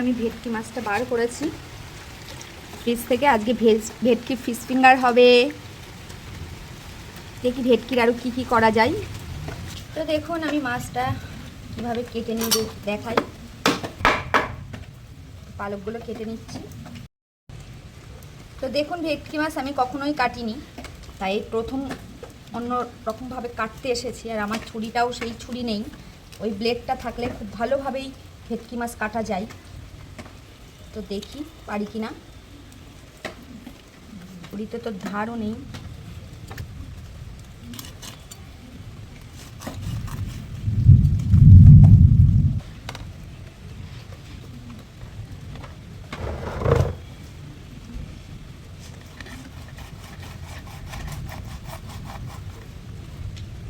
আমি ভেটকি মাছটা বার করেছি। ফ্রিজ থেকে আজকে ভেজ ভেটকি ফিশ ফিঙ্গার হবে। দেখি ভেটকির আরও কী কী করা যায়। তো দেখুন, আমি মাছটা কীভাবে কেটে নিয়ে দেখাই। পালকগুলো কেটে নিচ্ছি। তো দেখুন, ভেটকি মাছ আমি কখনোই কাটিনি। তাই প্রথম অন্য রকমভাবে কাটতে এসেছি, আর আমার ছুরিটাও সেই ছুরি নেই। ওই ব্লেডটা থাকলে খুব ভালোভাবেই ভেটকি মাছ কাটা যায়। তো দেখি পারি কি না ছুরিতে তো ধারও নেই।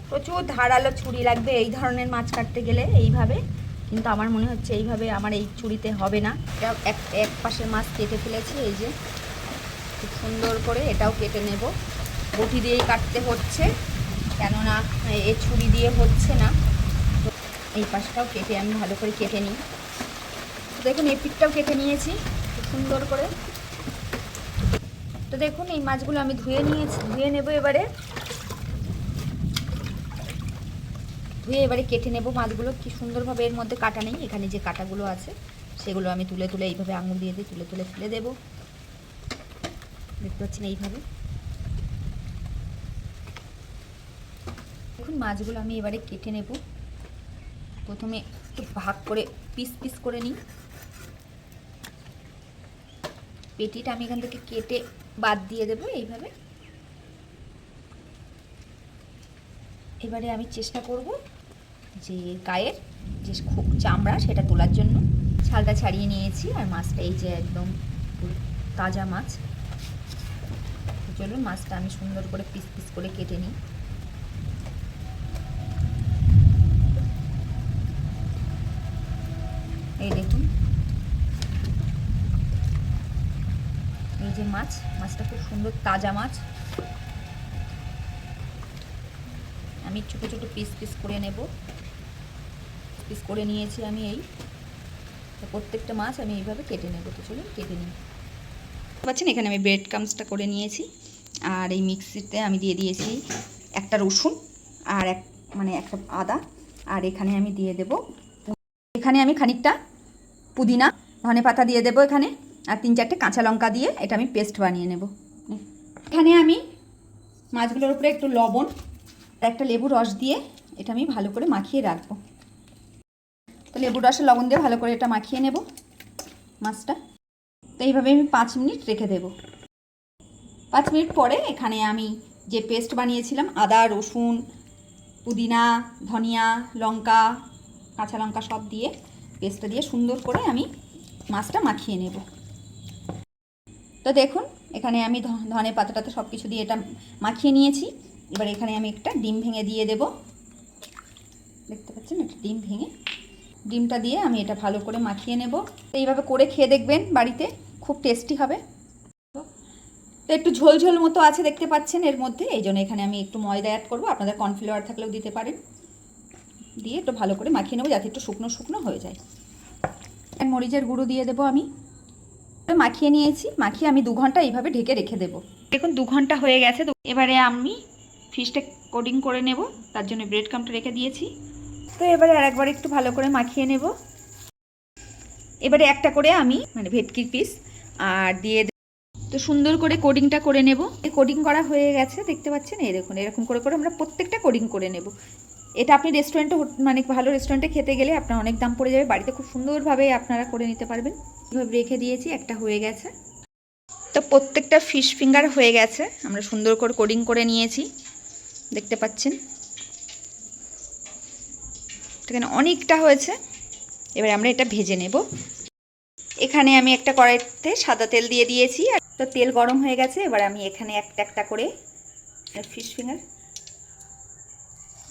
প্রচুর ধারালো ছুরি লাগবে এই ধরনের মাছ কাটতে গেলে এইভাবে। কিন্তু আমার মনে হচ্ছে এইভাবে আমার এই ছুরিতে হবে না। এটা এক এক পাশের মাছ কেটে ফেলেছি, এই যে। খুব সুন্দর করে এটাও কেটে নেব। বটি দিয়েই কাটতে হচ্ছে, কেননা এ ছুরি দিয়ে হচ্ছে না। এই পাশটাও কেটে আমি ভালো করে কেটে নিই। দেখুন, এই পিঠটাও কেটে নিয়েছি, খুব সুন্দর করে। তো দেখুন, এই মাছগুলো আমি ধুয়ে নিয়েছি, ধুয়ে নেব এবারে। ধুয়ে এবারে কেটে নেব। মাছগুলো কি সুন্দরভাবে এর মধ্যে কাটা নেই। এখানে যে কাটাগুলো আছে, সেগুলো আমি তুলে তুলে এইভাবে আঙুল দিয়ে দিয়ে তুলে তুলে ফেলে দেবো। দেখতে পাচ্ছেন এইভাবে। দেখুন, মাছগুলো আমি এবারে কেটে নেব। প্রথমে একটু ভাগ করে পিস পিস করে নিই। পেটিটা আমি এখান থেকে কেটে বাদ দিয়ে দেবো এইভাবে। এবারে আমি চেষ্টা করব যে গায়ের যে খুব চামড়া সেটা তোলার জন্য। ছালটা ছাড়িয়ে নিয়েছি আর মাছটা এই যে একদম তাজা মাছ। চলুন মাছটা আমি সুন্দর করে পিস পিস করে কেটে নিই। এই দেখুন। এই যে মাছ, মাছটা খুব সুন্দর তাজা মাছ। আমি ছোটো ছোটো পিস পিস করে নেব। পিস করে নিয়েছি আমি এই। প্রত্যেকটা মাছ আমি এইভাবে কেটে নেব। তো চলুন কেটে নিই। পাচ্ছেন, এখানে আমি ব্রেড কামসটা করে নিয়েছি। আর এই মিক্সিতে আমি দিয়ে দিয়েছি একটা রসুন আর এক মানে একটা আদা। আর এখানে আমি দিয়ে দেব এখানে আমি খানিকটা পুদিনা, ধনে পাতা দিয়ে দেবো এখানে। আর তিন চারটে কাঁচা লঙ্কা দিয়ে এটা আমি পেস্ট বানিয়ে নেব। এখানে আমি মাছগুলোর উপরে একটু লবণ একটা লেবু রস দিয়ে এটা আমি ভালো করে মাখিয়ে রাখব। তো লেবু রসে লবণ দিয়ে ভালো করে এটা মাখিয়ে নেব মাছটা। তো এইভাবে আমি পাঁচ মিনিট রেখে দেব। পাঁচ মিনিট পরে এখানে আমি যে পেস্ট বানিয়েছিলাম, আদা, রসুন, পুদিনা, ধনিয়া, লঙ্কা, কাঁচা লঙ্কা সব দিয়ে পেস্টটা দিয়ে সুন্দর করে আমি মাছটা মাখিয়ে নেব। তো দেখুন, এখানে আমি ধনে পাতাটাতে সব কিছু দিয়ে এটা মাখিয়ে নিয়েছি। এবার এখানে আমি একটা ডিম ভেঙে দিয়ে দেব। দেখতে পাচ্ছেন? একটা ডিম ভেঙে ডিমটা দিয়ে আমি এটা ভালো করে মাখিয়ে নেব। এইভাবে করে খেয়ে দেখবেন বাড়িতে, খুব টেস্টি হবে। তো একটু ঝোল ঝোল মতো আছে দেখতে পাচ্ছেন এর মধ্যে, এই জন্য এখানে আমি একটু ময়দা অ্যাড করব। আপনাদের কর্নফ্লাওয়ার থাকলেও দিতে পারেন। দিয়ে একটু ভালো করে মাখিয়ে নেব যাতে একটু শুকনো শুকনো হয়ে যায়। মরিচের গুঁড়ো দিয়ে দেবো আমি। মাখিয়ে নিয়েছি, মাখিয়ে আমি দু ঘণ্টা এইভাবে ঢেকে রেখে দেবো। দেখুন দু ঘণ্টা হয়ে গেছে, তো এবারে আমি ফিশটা কোডিং করে নেব। তার জন্য ব্রেড কামটা রেখে দিয়েছি। তো এবারে আর একবার একটু ভালো করে মাখিয়ে নেব। এবারে একটা করে আমি মানে ভেটকির পিস আর দিয়ে তো সুন্দর করে কোডিংটা করে নেব। এই কোডিং করা হয়ে গেছে, দেখতে পাচ্ছেন? এই দেখুন, এরকম করে করে আমরা প্রত্যেকটা কোডিং করে নেব। এটা আপনি রেস্টুরেন্টে মানে ভালো রেস্টুরেন্টে খেতে গেলে আপনার অনেক দাম পড়ে যাবে। বাড়িতে খুব সুন্দরভাবে আপনারা করে নিতে পারবেন। এভাবে রেখে দিয়েছি, একটা হয়ে গেছে। তো প্রত্যেকটা ফিশ ফিঙ্গার হয়ে গেছে। আমরা সুন্দর করে কোডিং করে নিয়েছি। দেখতে পাচ্ছেন? এখানে অনেকটা হয়েছে। এবার আমরা এটা ভেজে নেব। এখানে আমি একটা কড়াইতে সাদা তেল দিয়ে দিয়েছি। আর তো তেল গরম হয়ে গেছে, এবার আমি এখানে একটা একটা করে ফিশ ফিঙ্গার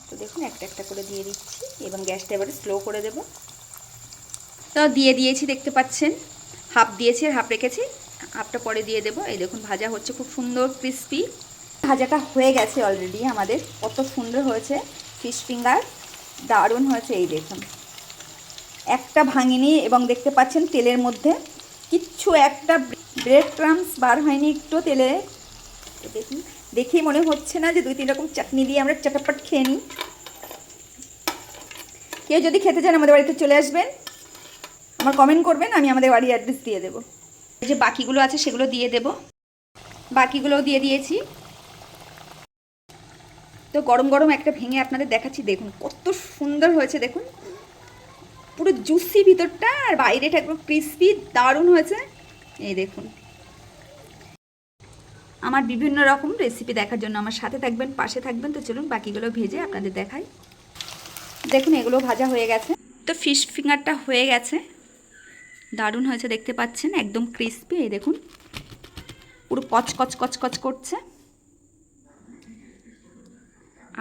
তো দেখুন, একটা একটা করে দিয়ে দিচ্ছি এবং গ্যাসটা এবারে স্লো করে দেব। তো দিয়ে দিয়েছি, দেখতে পাচ্ছেন, হাফ দিয়েছি আর হাফ রেখেছি, হাফটা পরে দিয়ে দেবো। এই দেখুন, ভাজা হচ্ছে খুব সুন্দর ক্রিস্পি ভাজাটা হয়ে গেছে অলরেডি আমাদের, কত সুন্দর হয়েছে ফিশ ফিঙ্গার। দারুণ হয়েছে এই দেখুন একটা ভাঙিনি এবং দেখতে পাচ্ছেন তেলের মধ্যে কিচ্ছু একটা ব্রেড ক্রামস বার হয়নি একটু তেলে। দেখুন, দেখেই মনে হচ্ছে না যে দুই তিন রকম চাটনি দিয়ে আমরা চটাপট খেয়ে নিই। কেউ যদি খেতে চান আমাদের বাড়িতে চলে আসবেন। আমার কমেন্ট করবেন, আমি আমাদের বাড়ির অ্যাড্রেস দিয়ে দেবো। যে বাকিগুলো আছে সেগুলো দিয়ে দেব। বাকিগুলোও দিয়ে দিয়েছি। তো গরম গরম একটা ভেঙে আপনাদের দেখাচ্ছি, দেখুন কত সুন্দর হয়েছে, দেখুন। পুরো জুসি ভিতরটা আর বাইরেটা একদম ক্রিসপি দারুণ হয়েছে। এই দেখুন। আমার বিভিন্ন রকম রেসিপি দেখার জন্য আমার সাথে থাকবেন, পাশে থাকবেন, তো চলুন বাকিগুলো ভেজে আপনাদের দেখাই। দেখুন, এগুলো ভাজা হয়ে গেছে। তো ফিশ ফিঙ্গারটা হয়ে গেছে। দারুণ হয়েছে, দেখতে পাচ্ছেন, একদম ক্রিসপি এই দেখুন। পুরো কচ কচ কচ কচ করছে।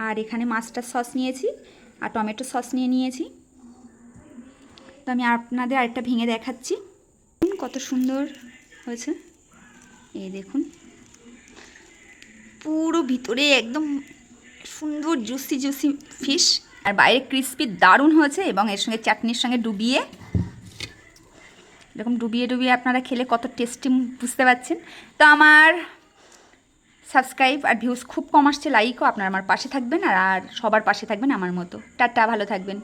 আর এখানে মাস্টার সস নিয়েছি আর টমেটো সস নিয়ে নিয়েছি। তো আমি আপনাদের আরেকটা ভেঙে দেখাচ্ছি। কত সুন্দর হয়েছে। এই দেখুন। পুরো ভিতরে একদম সুন্দর জুসি জুসি ফিশ আর বাইরে ক্রিসপি দারুণ হয়েছে এবং এর সঙ্গে চাটনির সঙ্গে ডুবিয়ে। এরকম ডুবিয়ে ডুবিয়ে আপনারা খেলে কত টেস্টি বুঝতে পারছেন? তো আমার সাবস্ক্রাইব আর ভিউজ খুব কম আসছে, লাইকও আপনার আমার পাশে থাকবেন আর সবার পাশে থাকবেন আমার মতো। টাটা, ভালো থাকবেন।